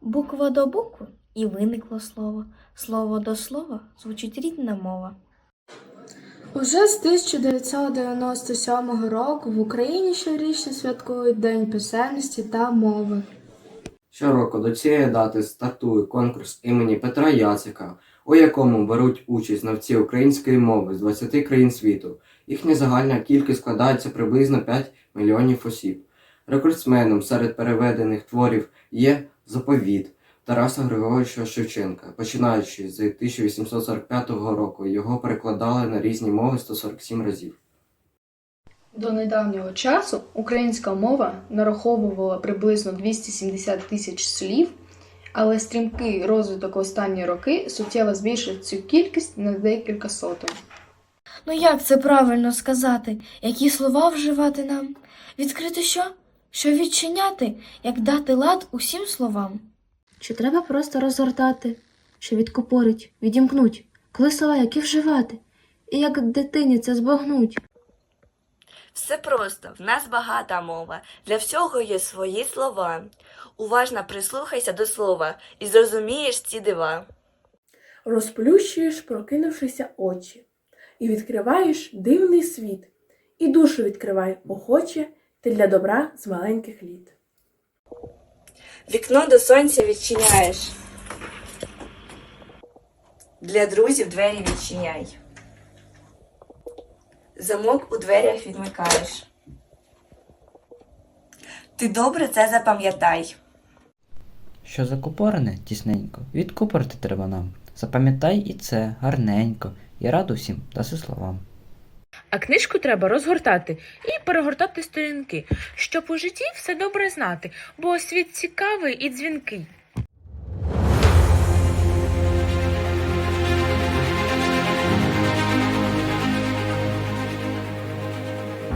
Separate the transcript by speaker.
Speaker 1: Буква до букви і виникло слово. Слово до слова звучить рідна мова.
Speaker 2: Уже з 1997 року в Україні щорічно святкують День писемності та мови.
Speaker 3: Щороку до цієї дати стартує конкурс імені Петра Яцика, у якому беруть участь знавці української мови з 20 країн світу. Їхня загальна кількість складається приблизно 5 мільйонів осіб. Рекордсменом серед переведених творів є заповіт Тараса Григоровича Шевченка. Починаючи з 1845 року, його перекладали на різні мови 147 разів.
Speaker 4: До недавнього часу українська мова нараховувала приблизно 270 тисяч слів, але стрімкий розвиток останні роки суттєво збільшив цю кількість на декілька сотень.
Speaker 1: Ну як це правильно сказати? Які слова вживати нам? Відкрити що? Що відчиняти? Як дати лад усім словам?
Speaker 5: Чи треба просто розгортати, що відкупорить, відімкнуть, коли слова які вживати, і як дитині це збагнуть.
Speaker 6: Все просто, в нас багата мова, для всього є свої слова. Уважно прислухайся до слова і зрозумієш ці дива.
Speaker 7: Розплющуєш, прокинувшися очі, і відкриваєш дивний світ, і душу відкривай охоче ти для добра з маленьких літ.
Speaker 6: Вікно до сонця відчиняєш. Для друзів двері відчиняй. Замок у дверях відмикаєш. Ти добре це запам'ятай.
Speaker 8: Що закупорене тісненько, відкупорити треба нам. Запам'ятай і це гарненько, і раду всім даси словам.
Speaker 9: А книжку треба розгортати і перегортати сторінки, щоб у житті все добре знати, бо світ цікавий і дзвінкий.